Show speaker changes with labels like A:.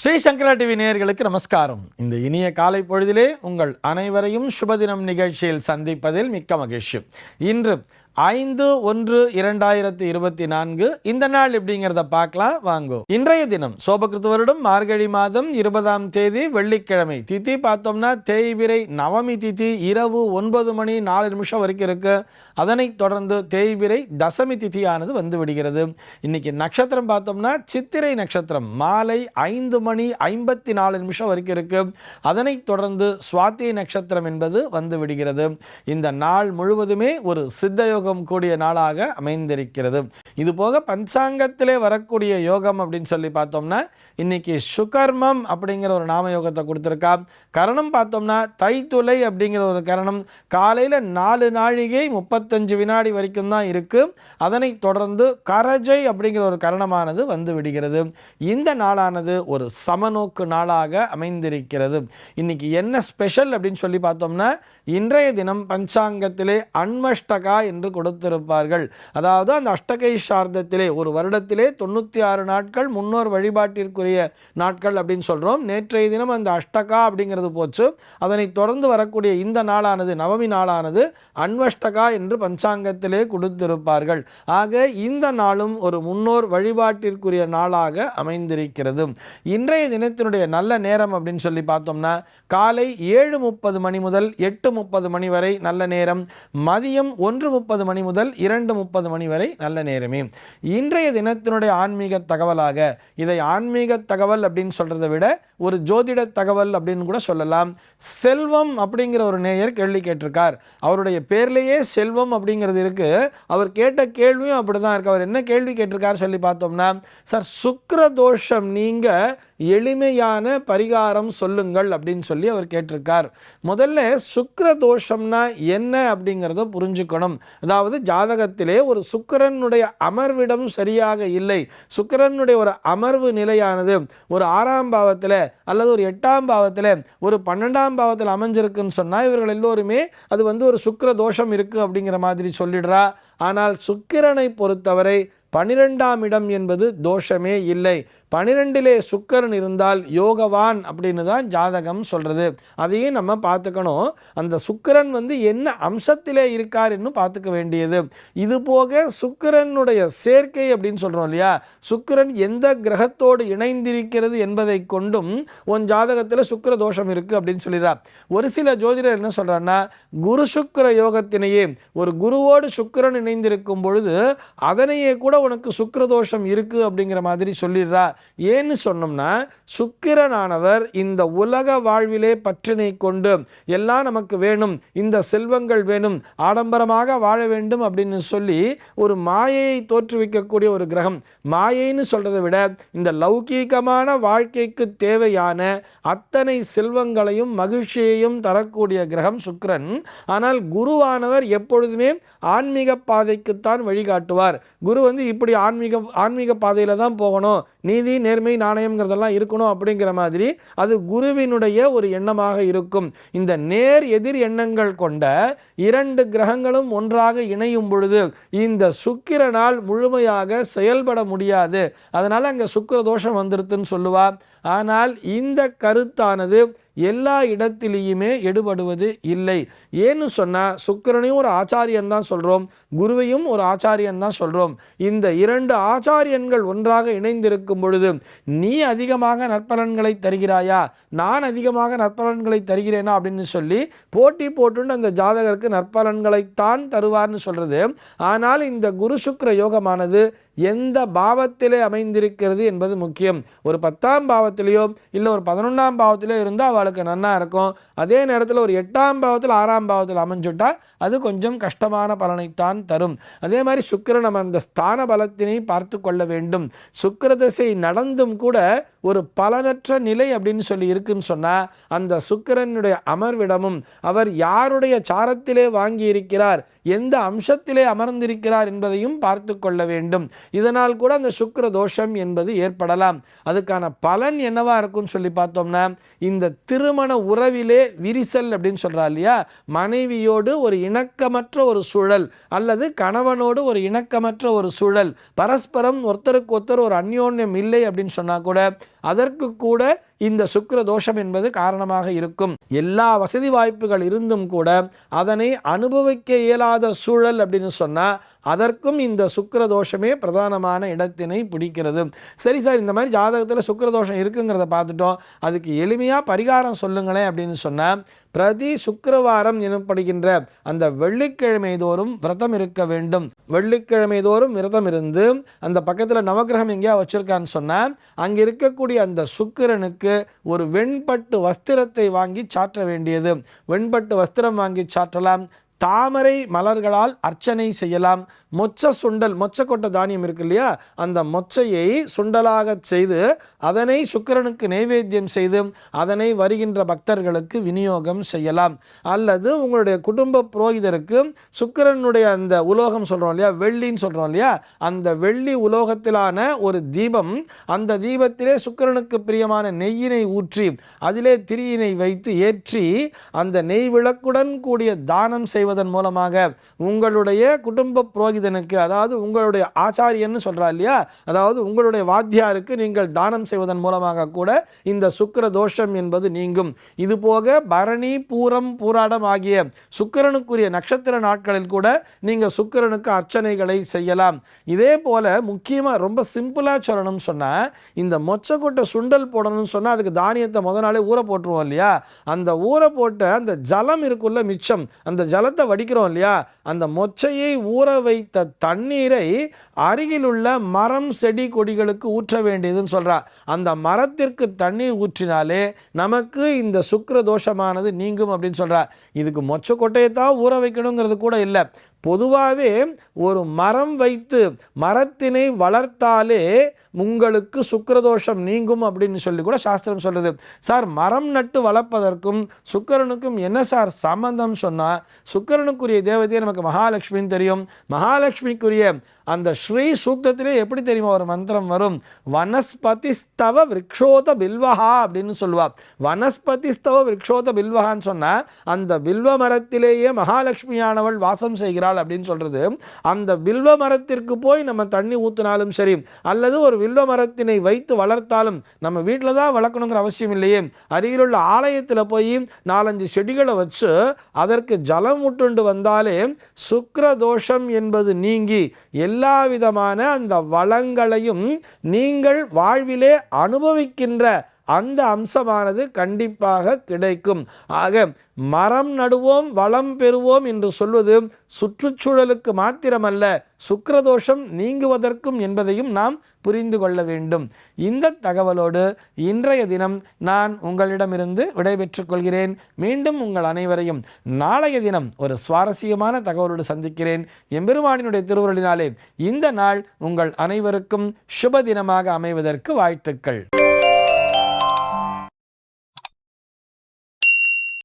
A: ஸ்ரீ சங்கரா TV நேயர்களுக்கு நமஸ்காரம். இந்த இனிய காலை பொழுதிலே உங்கள் அனைவரையும் சுபதினம் நிகழ்ச்சியில் சந்திப்பதில் மிக்க மகிழ்ச்சி. இன்று ஐந்து ஒன்று இரண்டாயிரத்தி இருபத்தி நான்கு. இந்த நாள் எப்படிங்கிறத பார்க்கலாம். வாங்கோ. இன்றைய தினம் சோபகிருத்து வருடம் மார்கழி மாதம் இருபதாம் தேதி வெள்ளிக்கிழமை. திதி பார்த்தோம்னா தேய்பிரை நவமி திதி இரவு ஒன்பது மணி நாலு நிமிஷம் வரைக்கும் இருக்கு. அதனைத் தொடர்ந்து தேய்பிரை தசமி திதியானது வந்து விடுகிறது. இன்னைக்கு நட்சத்திரம் பார்த்தோம்னா சித்திரை நட்சத்திரம் மாலை ஐந்து மணி ஐம்பத்தி நாலு நிமிஷம் வரைக்கும் இருக்கு. அதனைத் தொடர்ந்து சுவாத்தி நட்சத்திரம் என்பது வந்து விடுகிறது. இந்த நாள் முழுவதுமே ஒரு யோகம் கூடிய நாளாக அமைந்திருக்கிறது. இது போக பஞ்சாங்கத்திலே வரக்கூடிய யோகம் அப்படின்னு சொல்லி பார்த்தோம்னா இன்னைக்கு சுகர்மம் அப்படிங்கிற ஒரு நாம யோகத்தை கொடுத்துருக்கா. கரணம் பார்த்தோம்னா தைத்துளை அப்படிங்கிற ஒரு கரணம். காலையில் நாலு நாழிகை முப்பத்தஞ்சு வினாடி வரைக்கும் தான் இருக்குது அதனை தொடர்ந்து கரஜை அப்படிங்கிற ஒரு கரணமானது வந்து விடுகிறது. இந்த நாளானது ஒரு சமநோக்கு நாளாக அமைந்திருக்கிறது. இன்னைக்கு என்ன ஸ்பெஷல் அப்படின்னு சொல்லி பார்த்தோம்னா இன்றைய தினம் பஞ்சாங்கத்திலே அன்மஷ்டகா என்று கொடுத்திருப்பார்கள். அதாவது அந்த அஷ்டகை சார்த்தத்திலே ஒரு வருடத்திலே தொண்ணூற்றி ஆறு நாட்கள் முன்னோர் வழிபாட்டிற்குரிய நாட்கள் அப்படின்னு சொல்கிறோம் நேற்றைய தினம் அந்த அஷ்டகா அப்படிங்கிறது போச்சு. அதனை தொடர்ந்து வரக்கூடிய இந்த நாளானது நவமி நாளானது அன்வஷ்டகா என்று பஞ்சாங்கத்திலே கொடுத்திருப்பார்கள். ஆக இந்த நாளும் ஒரு முன்னோர் வழிபாட்டிற்குரிய நாளாக அமைந்திருக்கிறது. இன்றைய தினத்தினுடைய நல்ல நேரம் அப்படின்னு சொல்லி பார்த்தோம்னா காலை ஏழு முப்பது மணி முதல் எட்டு முப்பது மணி வரை நல்ல நேரம். மதியம் ஒன்று முப்பது மணி முதல் இரண்டு முப்பது மணி வரை நல்ல நேரமே. இன்றைய தினத்தினுடைய ஆன்மீக தகவலாக இதை ஆன்மீக தகவல் அப்படின்னு சொல்றதை விட ஒரு ஜோதிட தகவல் அப்படின்னு கூட சொல்லலாம். செல்வம் அப்படிங்கிற ஒரு நேயர் கேள்வி கேட்டிருக்கார். அவருடைய பேர்லேயே செல்வம் அப்படிங்கிறது இருக்கு. அவர் கேட்ட கேள்வியும் அப்படிதான் இருக்கு. அவர் என்ன கேள்வி கேட்டிருக்கார் சொல்லி பார்த்தோம்னா சார் சுக்கர தோஷம் நீங்க எளிமையான பரிகாரம் சொல்லுங்கள் அப்படின்னு சொல்லி அவர் கேட்டிருக்கார். முதல்ல சுக்கர தோஷம்னா என்ன அப்படிங்கிறத புரிஞ்சுக்கணும். அதாவது ஜாதகத்திலே ஒரு சுக்கிரனுடைய அமர்விடம் சரியாக இல்லை. சுக்கிரனுடைய ஒரு அமர்வு நிலையானது ஒரு ஆறாம் பாவத்தில் அல்லது ஒரு எட்டாம் பாவத்தில் ஒரு பன்னெண்டாம் பாவத்தில் அமைஞ்சிருக்குன்னு சொன்னால் இவர்கள் எல்லோருமே அது வந்து ஒரு சுக்கிர தோஷம் இருக்குது அப்படிங்கிற மாதிரி சொல்லிடுறா. ஆனால் சுக்கிரனை பொறுத்தவரை பனிரெண்டாம் இடம் என்பது தோஷமே இல்லை. பனிரெண்டிலே சுக்கரன் இருந்தால் யோகவான் அப்படின்னு தான் ஜாதகம் சொல்கிறது அதையும் நம்ம பார்த்துக்கணும். அந்த சுக்கிரன் வந்து என்ன அம்சத்திலே இருக்கார் பார்த்துக்க வேண்டியது. இது போக சுக்கிரனுடைய சேர்க்கை அப்படின்னு சொல்கிறோம் இல்லையா? சுக்கிரன் எந்த கிரகத்தோடு இணைந்திருக்கிறது என்பதை கொண்டும் உன் ஜாதகத்தில் சுக்கிர தோஷம் இருக்குது அப்படின்னு சொல்லிடுறார். ஒரு சில ஜோதிடர் என்ன சொல்கிறான்னா குரு சுக்கர யோகத்தினையே ஒரு குருவோடு சுக்கிரன் இணைந்திருக்கும் பொழுது அதனையே கூட உனக்கு சுக்கிர தோஷம் இருக்குது அப்படிங்கிற மாதிரி சொல்லிடுறா ஏன்னு சொன்னோம்னா சுக்கிரனானவர் இந்த உலக வாழ்விலே பற்றினை கொண்டு எல்லாம் நமக்கு வேணும் இந்த செல்வங்கள் வேணும் ஆடம்பரமாக வாழ வேண்டும் அப்படின்னு சொல்லி ஒரு மாயையை தோற்றுவிக்கக்கூடிய ஒரு கிரகம். மாயைன்னு சொல்றதை விட இந்த லௌகீகமான வாழ்க்கைக்கு தேவையான அத்தனை செல்வங்களையும் மகிழ்ச்சியையும் தரக்கூடிய கிரகம் சுக்கிரன். ஆனால் குருவானவர் எப்பொழுதுமே ஆன்மீக பாதைக்குத்தான் வழிகாட்டுவார். குரு வந்து இப்படி ஆன்மீக ஆன்மீக பாதையில் தான் போகணும். நீதி நேர்மை நாணயம்ங்கிறதெல்லாம் இருக்கணும் அப்படிங்கிற மாதிரி அது குருவினுடைய ஒரு எண்ணமாக இருக்கும். இந்த நேர் எதிர் எண்ணங்கள் கொண்ட இரண்டு கிரகங்களும் ஒன்றாக இணையும் பொழுது இந்த சுக்கிரனால் முழுமையாக செயல்பட முடியாது. அதனால் அங்கே சுக்கிர தோஷம் வந்துருதுன்னு சொல்லுவா. ஆனால் இந்த கருத்தானது எல்லா இடத்திலையுமே எடுபடுவது இல்லை. ஏன்னு சொன்னால் சுக்கரனையும் ஒரு ஆச்சாரியன் தான் சொல்கிறோம் குருவையும் ஒரு ஆச்சாரியன் தான் சொல்கிறோம் இந்த இரண்டு ஆச்சாரியன்கள் ஒன்றாக இணைந்திருக்கும் பொழுது நீ அதிகமாக நற்பலன்களை தருகிறாயா? நான் அதிகமாக நற்பலன்களை தருகிறேனா? அப்படின்னு சொல்லி போட்டி போட்டுன்னு அந்த ஜாதகருக்கு நற்பலன்களைத்தான் தருவார்னு சொல்கிறது ஆனால் இந்த குரு சுக்கர யோகமானது எந்த பாவத்திலே அமைந்திருக்கிறது என்பது முக்கியம். ஒரு பத்தாம் பாவத்திலேயோ இல்லை ஒரு பதினொன்றாம் பாவத்திலேயோ இருந்தால் அவள் ஆளுக்கு நன்னா இருக்கும். அதே நேரத்தில் ஒரு எட்டாம் பாவத்தில் ஆறாம் பாவத்தில் அமைஞ்சுட்டா அது கொஞ்சம் கஷ்டமான பலனைத்தான் தரும். அதே மாதிரி சுக்கரன் நம்ம அந்த ஸ்தான பலத்தினை பார்த்து கொள்ள வேண்டும். சுக்கர திசை நடந்தும் கூட ஒரு பலனற்ற நிலை அப்படின்னு சொல்லி இருக்குன்னு சொன்னால் அந்த சுக்கரனுடைய அமர்விடமும் அவர் யாருடைய சாரத்திலே வாங்கியிருக்கிறார் எந்த அம்சத்திலே அமர்ந்திருக்கிறார் என்பதையும் பார்த்து கொள்ள வேண்டும். இதனால் கூட அந்த சுக்கர தோஷம் என்பது ஏற்படலாம். அதுக்கான பலன் என்னவா இருக்கும்னு சொல்லி பார்த்தோம்னா இந்த திரு திருமண உறவிலே விரிசல் அப்படின்னு சொல்கிறா இல்லையா? மனைவியோடு ஒரு இணக்கமற்ற ஒரு சூழல் அல்லது கணவனோடு ஒரு இணக்கமற்ற ஒரு சூழல். பரஸ்பரம் ஒருத்தருக்கு ஒருத்தர் ஒரு அந்யோன்யம் இல்லை அப்படின்னு சொன்னால் கூட அதற்கு கூட இந்த சுக்கர தோஷம் என்பது காரணமாக இருக்கும். எல்லா வசதி வாய்ப்புகள் இருந்தும் கூட அதனை அனுபவிக்க இயலாத சூழல் அப்படின்னு சொன்னால் அதற்கும் இந்த சுக்கர தோஷமே பிரதானமான இடத்தினை பிடிக்கிறது. சரி சார் இந்த மாதிரி ஜாதகத்தில் சுக்கர தோஷம் இருக்குங்கிறத பார்த்துட்டோம். அதுக்கு எளிமையாக பரிகாரம் சொல்லுங்களேன் அப்படின்னு சொன்னால் பிரதி சுக்கிரவாரம் எனப்படுகின்ற அந்த வெள்ளிக்கிழமை தோறும் விரதம் இருக்க வேண்டும். வெள்ளிக்கிழமை தோறும் விரதம் இருந்து அந்த பக்கத்தில் நவக்கிரகம் எங்கேயா வச்சுருக்கான்னு சொன்னால் அங்கே இருக்கக்கூடிய அந்த சுக்கிரனுக்கு ஒரு வெண்பட்டு வஸ்திரத்தை வாங்கி சாற்ற வேண்டியது. வெண்பட்டு வஸ்திரம் வாங்கி சாற்றலாம். தாமரை மலர்களால் அர்ச்சனை செய்யலாம். மொச்ச சுண்டல் மொச்சக்கொட்டை தானியம் இருக்கு இல்லையா? அந்த மொச்சையை சுண்டலாக செய்து அதனை சுக்கிரனுக்கு நைவேத்தியம் செய்து அதனை வருகின்ற பக்தர்களுக்கு விநியோகம் செய்யலாம். அல்லது உங்களுடைய குடும்ப புரோகிதருக்கு சுக்கிரனுடைய அந்த உலோகம் சொல்கிறோம் இல்லையா? வெள்ளின்னு சொல்கிறோம் இல்லையா? அந்த வெள்ளி உலோகத்திலான ஒரு தீபம் அந்த தீபத்திலே சுக்கிரனுக்கு பிரியமான நெய்யினை ஊற்றி அதிலே திரியினை வைத்து ஏற்றி அந்த நெய் விளக்குடன் கூடிய தானம் செய்வதன் மூலமாக உங்களுடைய குடும்ப புரோகிதனுக்கு அதாவது உங்களுடைய ஆச்சாரியன்னு சொல்கிறா இல்லையா? அதாவது உங்களுடைய வாத்தியாருக்கு நீங்கள் தானம் செய்வதன் மூலமாக கூட இந்த சுக்கிர தோஷம் என்பது நீங்கும். இதுபோக பரணி பூரம் பூராடம் ஆகிய சுக்கிரனுக்குரிய நட்சத்திர நாட்களில் கூட நீங்கள் சுக்கிரனுக்கு அர்ச்சனைகளை செய்யலாம். இதே போல முக்கியமாக ரொம்ப சிம்பிளாக சொல்லணும்னு சொன்னால் இந்த மொச்சக்கொட்டை சுண்டல் போடணும்னு சொன்னால் அதுக்கு தானியத்தை முத நாளே ஊற போட்டுருவோம் இல்லையா? அந்த ஊற போட்ட அந்த ஜலம் இருக்குள்ள மிச்சம் அந்த ஜலத்தை வடிக்கிறோம் இல்லையா? அந்த மொச்சையை ஊற வைத்த தண்ணீரை அருகிலுள்ள மரம் செடி கொடிகளுக்கு ஊற்ற வேண்டியதுன்னு சொல்றா. அந்த மரத்திற்கு தண்ணீர் ஊற்றினாலே நமக்கு இந்த சுக்கர தோஷமானது நீங்கும் அப்படின்னு சொல்கிறா இதுக்கு மொச்ச கொட்டையை தான் ஊற வைக்கணுங்கிறது கூட இல்லை. பொதுவாகவே ஒரு மரம் வைத்து மரத்தினை வளர்த்தாலே உங்களுக்கு சுக்கிரதோஷம் நீங்கும் அப்படின்னு சொல்லி கூட சாஸ்திரம் சொல்லுது. சார் மரம் நட்டு வளர்ப்பதற்கும் சுக்கரனுக்கும் என்ன சார் சம்பந்தம் சொன்னால் சுக்கரனுக்குரிய தேவதையே நமக்கு மகாலட்சுமின்னு தெரியும். மகாலட்சுமிக்குரிய அந்த ஸ்ரீ சூக்தத்திலே எப்படி தெரியுமா ஒரு மந்திரம் வரும்? வனஸ்பதிஸ்தவ விரக்ஷோத பில்வஹா அப்படின்னு சொல்லுவா. வனஸ்பதிஸ்தவ விரக்ஷோத பில்வஹான்னு சொன்னால் அந்த பில்வ மரத்திலேயே மகாலட்சுமியானவள் வாசம் செய்கிறாள் அப்படின்னு சொல்கிறது அந்த பில்வ மரத்திற்கு போய் நம்ம தண்ணி ஊற்றினாலும் சரி அல்லது ஒரு வில்வ மரத்தினை வைத்து வளர்த்தாலும் நம்ம வீட்டில் தான் வளர்க்கணுங்கிற அவசியம் இல்லையே. அருகிலுள்ள ஆலயத்தில் போய் நாலஞ்சு செடிகளை வச்சு அதற்கு ஜலம் விட்டுண்டு வந்தாலே சுக்கிர தோஷம் என்பது நீங்கி எல்லா விதமான அந்த வளங்களையும் நீங்கள் வாழ்விலே அனுபவிக்கின்ற அந்த அம்சமானது கண்டிப்பாக கிடைக்கும். ஆக மரம் நடுவோம் வளம் பெறுவோம் என்று சொல்வது சுற்றுச்சூழலுக்கு மாத்திரமல்ல சுக்கரதோஷம் நீங்குவதற்கும் என்பதையும் நாம் புரிந்து கொள்ள வேண்டும். இந்த தகவலோடு இன்றைய தினம் நான் உங்களிடமிருந்து விடைபெற்றுக் கொள்கிறேன். மீண்டும் உங்கள் அனைவரையும் நாளைய தினம் ஒரு சுவாரஸ்யமான தகவலோடு சந்திக்கிறேன். எம்பெருமானினுடைய திருவுருளினாலே இந்த நாள் உங்கள் அனைவருக்கும் சுப தினமாக அமைவதற்கு வாழ்த்துக்கள்.